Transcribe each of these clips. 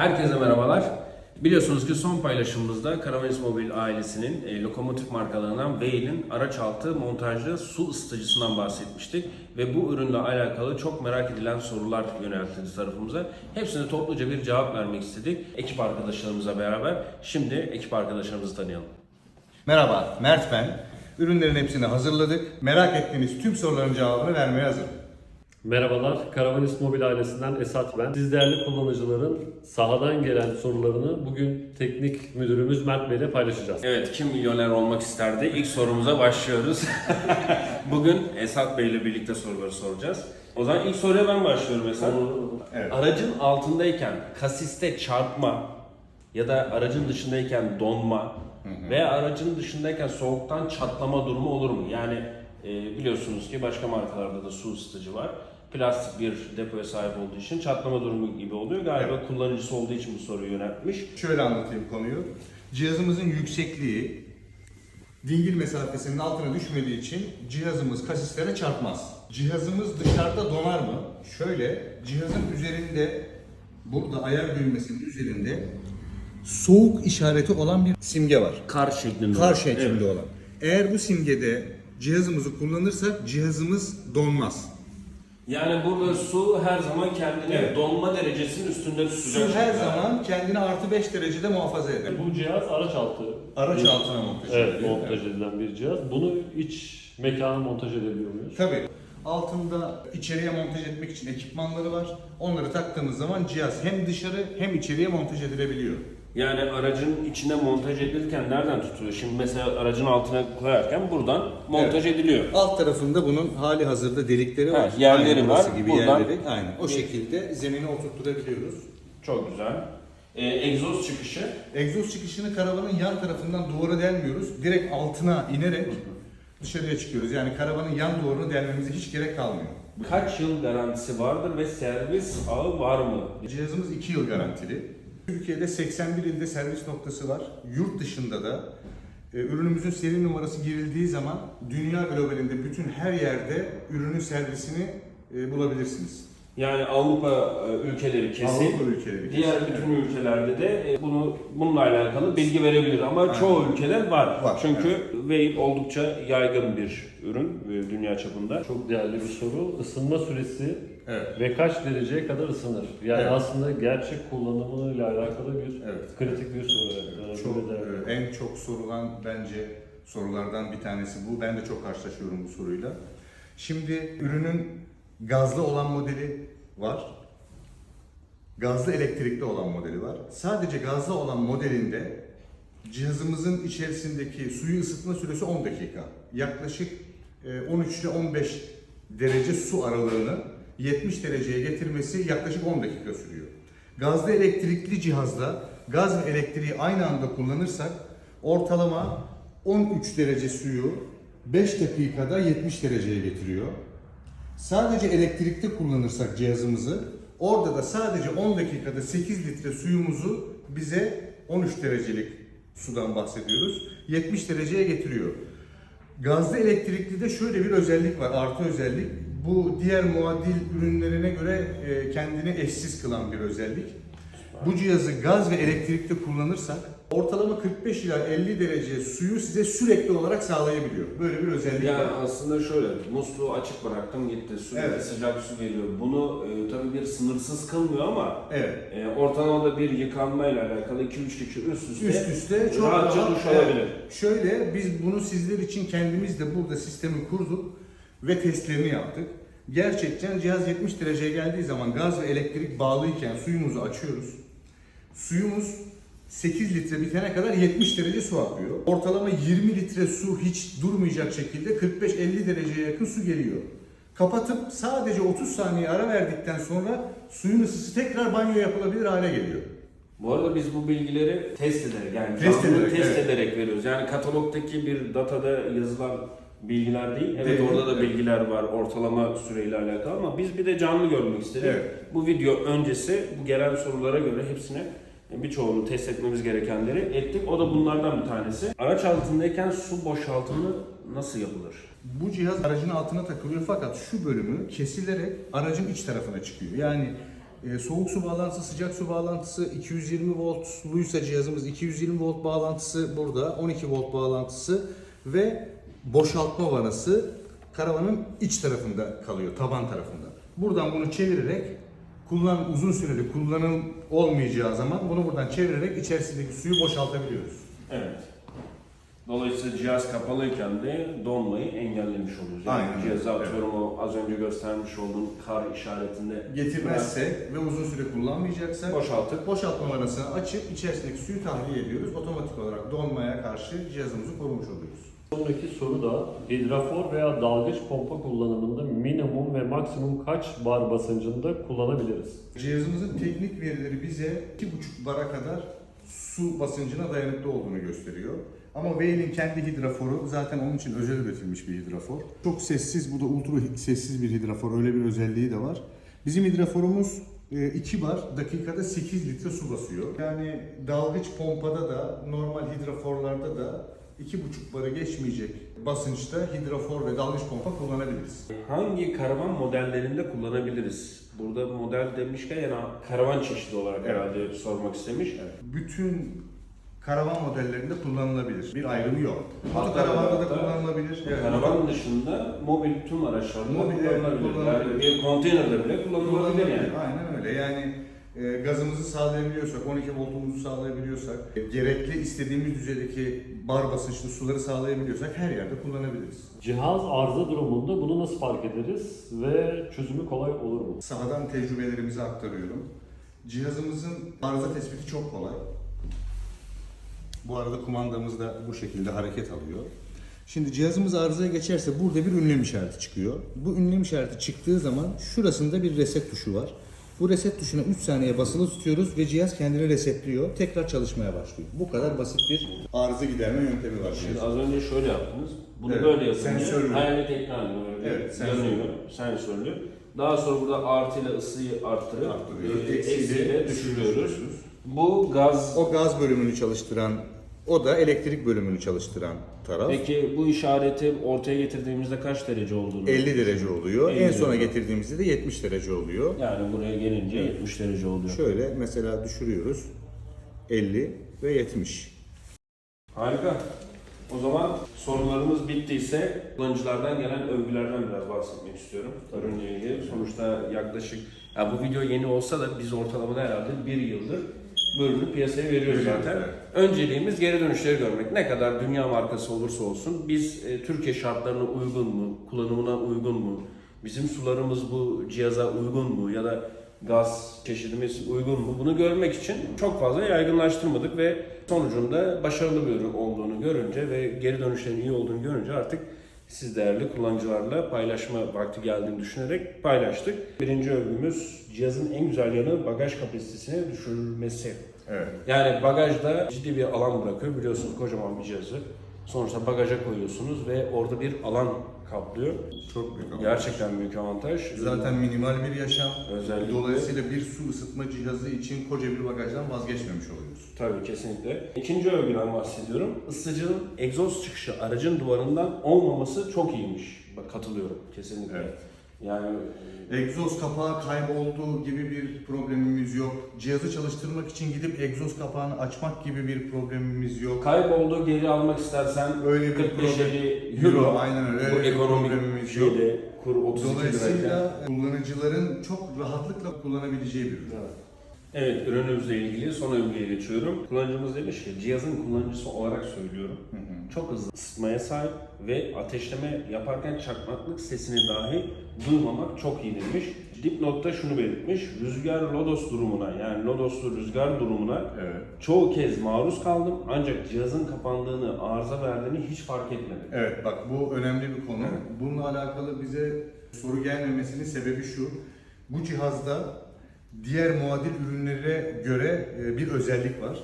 Herkese merhabalar. Biliyorsunuz ki son paylaşımımızda Karavanis Mobil ailesinin e, lokomotif markalarından Veil'in araç altı montajlı su ısıtıcısından bahsetmiştik. Ve bu ürünle alakalı çok merak edilen sorular yöneltildi tarafımıza. Hepsine topluca bir cevap vermek istedik ekip arkadaşlarımızla beraber. Şimdi ekip arkadaşlarımızı tanıyalım. Merhaba, Mert ben. Ürünlerin hepsini hazırladık. Merak ettiğiniz tüm soruların cevabını vermeye hazırım. Merhabalar, Karavanis Mobil ailesinden Esat ben. Siz değerli kullanıcıların sahadan gelen sorularını bugün teknik müdürümüz Mert Bey ile paylaşacağız. Evet, kim milyoner olmak isterdi? İlk sorumuza başlıyoruz. Bugün Esat Bey ile birlikte soruları soracağız. O zaman ilk soruya ben başlıyorum Esat. Evet. Aracın altındayken kasiste çarpma ya da aracın dışındayken donma veya aracın dışındayken soğuktan çatlama durumu olur mu? Yani e, biliyorsunuz ki başka markalarda da su ısıtıcı var. Plastik bir depoya sahip olduğu için çatlama durumu gibi oluyor. Galiba kullanıcısı olduğu için bu soruyu yöneltmiş. Şöyle anlatayım konuyu. Cihazımızın yüksekliği dingil mesafesinin altına düşmediği için cihazımız kasislere çarpmaz. Cihazımız dışarıda donar mı? Şöyle, cihazın üzerinde, burada ayar düğmesinin üzerinde soğuk işareti olan bir simge var. Kar şeklinde. Kar şeklinde Evet. olan. Eğer bu simgede cihazımızı kullanırsak cihazımız donmaz. Yani burada su her zaman kendini Evet. donma derecesinin üstünde tutacak. Su her zaman kendini artı 5 derecede muhafaza eder. Bu cihaz araç altı. Araç altına montaj Evet, ediliyor. montaj edilen bir cihaz. Bunu iç mekana montaj edebiliyor muyuz? Tabii. Altında içeriye montaj etmek için ekipmanları var. Onları taktığımız zaman cihaz hem dışarı hem içeriye montaj edilebiliyor. Yani aracın içine montaj edilirken nereden tutuluyor? Şimdi mesela aracın altına koyarken buradan montaj ediliyor. Alt tarafında bunun hali hazırda delikleri var. yerleri burası var. gibi Buradan- yerleri. Aynen. O şekilde zemine oturtturabiliyoruz. Çok güzel. Ee, egzoz çıkışı. Egzoz çıkışını karavanın yan tarafından duvara delmiyoruz. Direkt altına inerek dışarıya çıkıyoruz. Yani karavanın yan duvarını delmemize hiç gerek kalmıyor. Kaç yıl garantisi vardır ve servis ağı var mı? Cihazımız 2 yıl garantili. Türkiye'de 81 ilde servis noktası var. Yurt dışında da e, ürünümüzün seri numarası girildiği zaman dünya globalinde bütün her yerde ürünün servisini e, bulabilirsiniz. Yani Avrupa e, ülkeleri kesin. Avrupa ülkeleri. Diğer bütün ülkelerde de e, bunu bununla alakalı bilgi verebilir ama Aynen. çoğu ülkeler var. Var, Çünkü Veil oldukça yaygın bir ürün e, dünya çapında. Çok değerli bir soru. Isınma süresi Evet. ve kaç dereceye kadar ısınır? Yani Evet. aslında gerçek kullanımıyla alakalı bir Evet. kritik bir soru. Evet. Çok, en çok sorulan bence sorulardan bir tanesi bu. Ben de çok karşılaşıyorum bu soruyla. Şimdi ürünün gazlı olan modeli var. Gazlı elektrikli olan modeli var. Sadece gazlı olan modelinde cihazımızın içerisindeki suyu ısıtma süresi 10 dakika. Yaklaşık e, 13 ile 15 derece su aralığını 70 dereceye getirmesi yaklaşık 10 dakika sürüyor. Gazlı elektrikli cihazla gaz ve elektriği aynı anda kullanırsak ortalama 13 derece suyu 5 dakikada 70 dereceye getiriyor. Sadece elektrikte kullanırsak cihazımızı orada da sadece 10 dakikada 8 litre suyumuzu bize 13 derecelik sudan bahsediyoruz. 70 dereceye getiriyor. Gazlı elektrikli de şöyle bir özellik var, artı özellik. Bu diğer muadil ürünlerine göre e, kendini eşsiz kılan bir özellik. Bu cihazı gaz ve elektrikte kullanırsak ortalama 45 ila 50 derece suyu size sürekli olarak sağlayabiliyor. Böyle bir özellik Yani var. aslında şöyle, musluğu açık bıraktım gitti, su Evet. sıcak su geliyor. Bunu e, tabii bir sınırsız kılmıyor ama Evet. e, ortalamada bir yıkanmayla alakalı 2-3 kişi üst üste, Üst üste çok rahatça rahat- duş evet. alabilir. Şöyle biz bunu sizler için kendimiz de burada sistemi kurduk ve testlerini yaptık. Gerçekten cihaz 70 dereceye geldiği zaman gaz ve elektrik bağlıyken suyumuzu açıyoruz. Suyumuz 8 litre bitene kadar 70 derece su akıyor. Ortalama 20 litre su hiç durmayacak şekilde 45-50 dereceye yakın su geliyor. Kapatıp sadece 30 saniye ara verdikten sonra suyun ısısı tekrar banyo yapılabilir hale geliyor. Bu arada biz bu bilgileri test ederek yani Test canlı ederek, test evet. ederek veriyoruz. Yani katalogdaki bir datada yazılan bilgiler değil. Evet Değil, orada da evet. bilgiler var ortalama süreyle alakalı ama biz bir de canlı görmek istedik. Evet. Bu video öncesi bu gelen sorulara göre hepsine birçoğunu test etmemiz gerekenleri ettik. O da bunlardan bir tanesi. Araç altındayken su boşaltımı nasıl yapılır? Bu cihaz aracın altına takılıyor fakat şu bölümü kesilerek aracın iç tarafına çıkıyor. Yani E, soğuk su bağlantısı, sıcak su bağlantısı 220 voltluysa cihazımız 220 volt bağlantısı burada, 12 volt bağlantısı ve boşaltma vanası karavanın iç tarafında kalıyor, taban tarafında. Buradan bunu çevirerek kullan uzun süreli kullanım olmayacağı zaman bunu buradan çevirerek içerisindeki suyu boşaltabiliyoruz. Evet. Dolayısıyla cihaz kapalıyken de donmayı engellemiş oluyoruz. Yani Aynen öyle, Cihazı atıyorum o az önce göstermiş olduğun kar işaretinde Getirmezse ve uzun süre kullanmayacaksa boşaltıp boşaltma vanasını açıp içerisindeki suyu tahliye ediyoruz. Otomatik olarak donmaya karşı cihazımızı korumuş oluyoruz. Sonraki soru da hidrafor veya dalgıç pompa kullanımında minimum ve maksimum kaç bar basıncında kullanabiliriz? Cihazımızın teknik verileri bize 2,5 bara kadar su basıncına dayanıklı olduğunu gösteriyor. Ama Whale'in kendi hidraforu zaten onun için özel üretilmiş bir hidrafor. Çok sessiz, bu da ultra sessiz bir hidrafor. Öyle bir özelliği de var. Bizim hidraforumuz 2 bar dakikada 8 litre su basıyor. Yani dalgıç pompada da normal hidraforlarda da 2,5 barı geçmeyecek basınçta hidrafor ve dalgıç pompa kullanabiliriz. hangi karavan modellerinde kullanabiliriz? Burada model demişken yani karavan çeşidi olarak Evet. herhalde sormak istemiş. Bütün karavan modellerinde kullanılabilir. Bir ayrımı yok. Hatta karavanda da kullanılabilir. Evet. Karavan dışında mobil tüm araçlarda Mobil, evet, kullanılabilir. kullanılabilir. Yani bir konteynerde bile kullanılabilir yani. Aynen öyle. Yani e, gazımızı sağlayabiliyorsak, 12 voltumuzu sağlayabiliyorsak, e, gerekli istediğimiz düzeydeki bar basınçlı suları sağlayabiliyorsak her yerde kullanabiliriz. Cihaz arıza durumunda bunu nasıl fark ederiz ve çözümü kolay olur mu? Sahadan tecrübelerimizi aktarıyorum. Cihazımızın arıza tespiti çok kolay. Bu arada kumandamız da bu şekilde hareket alıyor. Şimdi cihazımız arızaya geçerse burada bir ünlem işareti çıkıyor. Bu ünlem işareti çıktığı zaman şurasında bir reset tuşu var. Bu reset tuşuna 3 saniye basılı tutuyoruz ve cihaz kendini resetliyor. Tekrar çalışmaya başlıyor. Bu kadar basit bir arıza giderme yöntemi var. Şimdi az önce şöyle yaptınız. Bunu Evet, böyle yapınca sensörlü. ekranı böyle Evet, sensörlü. yanıyor. Sensörlü. Daha sonra burada artıyla ısıyı arttırıp e, Eksiyle düşürüyoruz. Bu gaz O gaz bölümünü çalıştıran, o da elektrik bölümünü çalıştıran taraf. Peki bu işareti ortaya getirdiğimizde kaç derece olduğunu? 50 derece oluyor. 50 en sona derece. getirdiğimizde de 70 derece oluyor. Yani buraya gelince 70 derece oluyor. Şöyle mesela düşürüyoruz. 50 ve 70. Harika. O zaman sorularımız bittiyse kullanıcılardan gelen övgülerden biraz bahsetmek istiyorum. Ürünle ilgili. Sonuçta yaklaşık, ya bu video yeni olsa da biz ortalamada herhalde bir yıldır bu ürünü piyasaya veriyoruz zaten. evet. Önceliğimiz geri dönüşleri görmek. Ne kadar dünya markası olursa olsun biz e, Türkiye şartlarına uygun mu, kullanımına uygun mu, bizim sularımız bu cihaza uygun mu ya da gaz çeşidimiz uygun mu bunu görmek için çok fazla yaygınlaştırmadık ve sonucunda başarılı bir ürün olduğunu görünce ve geri dönüşlerin iyi olduğunu görünce artık siz değerli kullanıcılarla paylaşma vakti geldiğini düşünerek paylaştık. Birinci övgümüz cihazın en güzel yanı bagaj kapasitesini düşürülmesi. Evet. Yani bagajda ciddi bir alan bırakıyor. Biliyorsunuz kocaman bir cihazı. Sonuçta bagaja koyuyorsunuz ve orada bir alan kaplıyor. Çok büyük ama. Gerçekten büyük avantaj. Zaten minimal bir yaşam. Özellikle- Dolayısıyla bir su ısıtma cihazı için koca bir bagajdan vazgeçmemiş oluyoruz. Tabii kesinlikle. İkinci övgüden bahsediyorum. Isıtıcının egzoz çıkışı aracın duvarından olmaması çok iyiymiş. Bak katılıyorum kesinlikle. Evet. Yani Egzoz kapağı kaybolduğu gibi bir problemimiz yok. Cihazı çalıştırmak için gidip egzoz kapağını açmak gibi bir problemimiz yok. kayboldu geri almak istersen Öyle bir 45 problem- 50 euro. Euro, aynen öyle. Bu ekonomik problemimiz yok. kur 32 lirayken. Dolayısıyla kullanıcıların çok rahatlıkla kullanabileceği bir ürün. Evet, ürünümüzle ilgili son övgüye geçiyorum. Kullanıcımız demiş ki, cihazın kullanıcısı olarak söylüyorum. Hı hı. Çok hızlı ısıtmaya sahip ve ateşleme yaparken çakmaklık sesini dahi duymamak çok iyi demiş. Dipnotta şunu belirtmiş, rüzgar lodos durumuna yani lodoslu rüzgar durumuna Evet. çoğu kez maruz kaldım ancak cihazın kapandığını, arıza verdiğini hiç fark etmedim. Evet bak bu önemli bir konu. Bununla alakalı bize soru gelmemesinin sebebi şu. Bu cihazda diğer muadil ürünlere göre e, bir özellik var.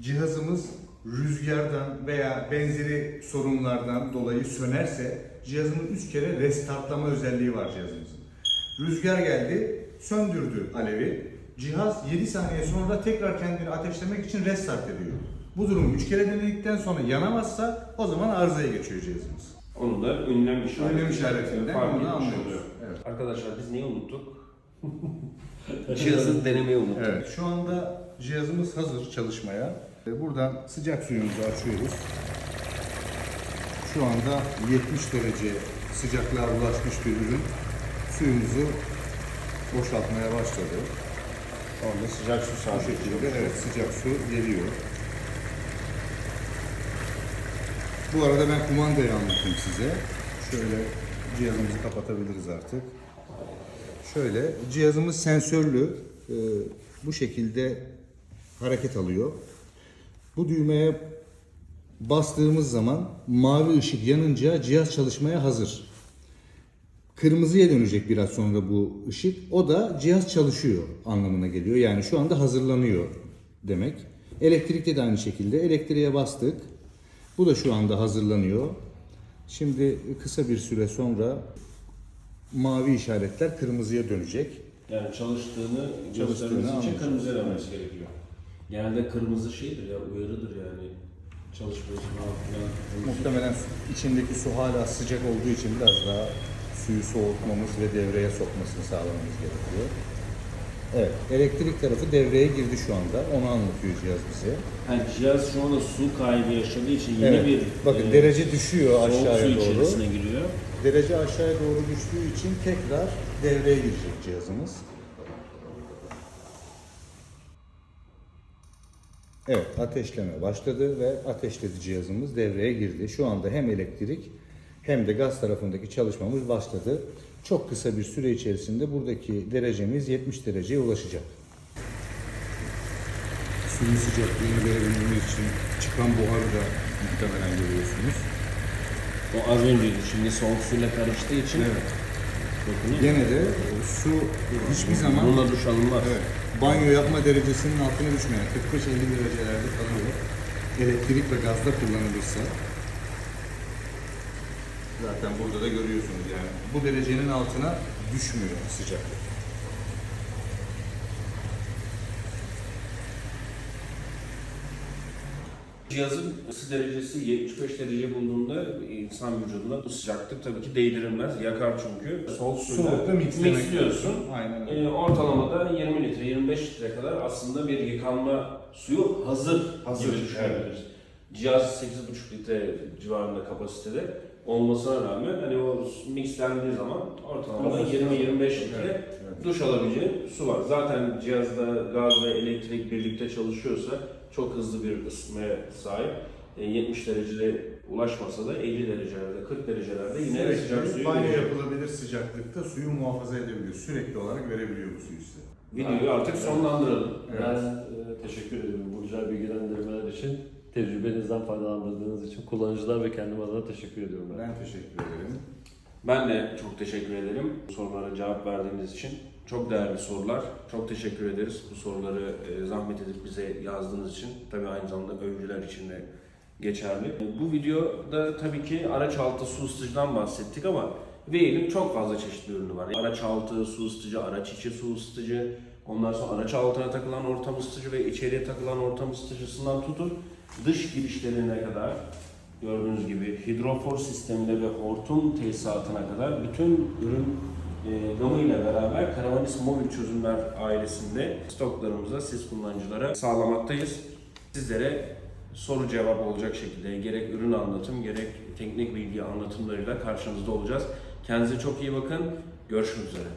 Cihazımız rüzgardan veya benzeri sorunlardan dolayı sönerse cihazımın 3 kere restartlama özelliği var cihazımızın. Rüzgar geldi, söndürdü alevi. Cihaz 7 saniye sonra tekrar kendini ateşlemek için restart ediyor. Bu durumu 3 kere denedikten sonra yanamazsa o zaman arızaya geçiyor cihazımız. Onu da ünlem işareti. Ünlem işaretinden fark onu etmiş oluyor. Evet. Arkadaşlar biz neyi unuttuk? Cihazı denemeyi unuttum. Evet, şu anda cihazımız hazır çalışmaya. E, Buradan sıcak suyumuzu açıyoruz. Şu anda 70 derece sıcaklığa ulaşmış bir ürün. Suyumuzu boşaltmaya başladı. Orada sıcak su Bu sabit. şekilde evet sıcak su geliyor. Bu arada ben kumandayı anlatayım size. Şöyle cihazımızı kapatabiliriz artık. Şöyle cihazımız sensörlü. Ee, bu şekilde hareket alıyor. Bu düğmeye bastığımız zaman mavi ışık yanınca cihaz çalışmaya hazır. Kırmızıya dönecek biraz sonra bu ışık. O da cihaz çalışıyor anlamına geliyor. Yani şu anda hazırlanıyor demek. Elektrikte de aynı şekilde. Elektriğe bastık. Bu da şu anda hazırlanıyor. Şimdi kısa bir süre sonra mavi işaretler kırmızıya dönecek. Yani çalıştığını Çalıştığını için anlayacak. kırmızı dönmesi gerekiyor. Genelde kırmızı şeydir ya uyarıdır yani. Çalışmıyorsun filan. Muhtemelen içindeki su hala sıcak olduğu için biraz daha suyu soğutmamız ve devreye sokmasını sağlamamız gerekiyor. Evet, elektrik tarafı devreye girdi şu anda. Onu anlatıyor cihaz bize. Yani cihaz şu anda su kaybı yaşadığı için yeni Evet. bir Bakın e, derece düşüyor soğuk su aşağıya doğru. içerisine giriyor. Derece aşağıya doğru düştüğü için tekrar devreye girecek cihazımız. Evet, ateşleme başladı ve ateşledi cihazımız devreye girdi. Şu anda hem elektrik hem de gaz tarafındaki çalışmamız başladı. Çok kısa bir süre içerisinde buradaki derecemiz 70 dereceye ulaşacak. Suyun sıcaklığını verebilmemiz için çıkan buharı da muhtemelen görüyorsunuz. O az önceydi. Şimdi soğuk suyla karıştığı için Evet. dokunuyor. Gene de su hiçbir zaman Bununla duş alınmaz. evet, banyo yapma derecesinin altına düşmeyen 45-50 derecelerde kalıyor. Elektrik ve gazda kullanılırsa zaten burada da görüyorsunuz yani bu derecenin altına düşmüyor sıcaklık. Cihazın ısı derecesi 75 derece bulduğunda insan vücuduna bu sıcaklık tabii ki değdirilmez. Yakar çünkü. Soğuk suyla mixlemek mixliyorsun. Aynen öyle. Ee, ortalamada 20 litre, 25 litre kadar aslında bir yıkanma suyu hazır, Hazır, gibi düşünebiliriz. Cihaz 8,5 litre civarında kapasitede olmasına rağmen hani o mixlendiği zaman ortalamada Evet. 20-25 litre Evet, evet. duş alabileceği su var. Zaten cihazda gaz ve elektrik birlikte çalışıyorsa çok hızlı bir ısıtmaya sahip. E, 70 derecede ulaşmasa da 50 derecelerde, 40 derecelerde yine Sürekli sıcak suyu banyo veriyor. yapılabilir sıcaklıkta suyu muhafaza edebiliyor. Sürekli olarak verebiliyor bu suyu size. Videoyu artık sonlandıralım. Evet. Ben e, teşekkür ediyorum bu güzel bilgilendirmeler için. Tecrübenizden faydalandırdığınız için kullanıcılar ve kendim adına teşekkür ediyorum. Ben. Ben teşekkür ederim. Ben de çok teşekkür ederim sorulara cevap verdiğiniz için. Çok değerli sorular. Çok teşekkür ederiz bu soruları e, zahmet edip bize yazdığınız için. Tabii aynı zamanda övgüler için de geçerli. Bu videoda tabii ki araç altı su ısıtıcıdan bahsettik ama Veil'in çok fazla çeşitli ürünü var. Araç altı su ısıtıcı, araç içi su ısıtıcı, ondan sonra araç altına takılan ortam ısıtıcı ve içeriye takılan ortam ısıtıcısından tutun dış girişlerine kadar gördüğünüz gibi hidrofor sistemine ve hortum tesisatına kadar bütün ürün e, gamıyla beraber Karavanis Mobil Çözümler ailesinde stoklarımıza siz kullanıcılara sağlamaktayız. Sizlere soru cevap olacak şekilde gerek ürün anlatım gerek teknik bilgi anlatımlarıyla karşınızda olacağız. Kendinize çok iyi bakın. Görüşmek üzere.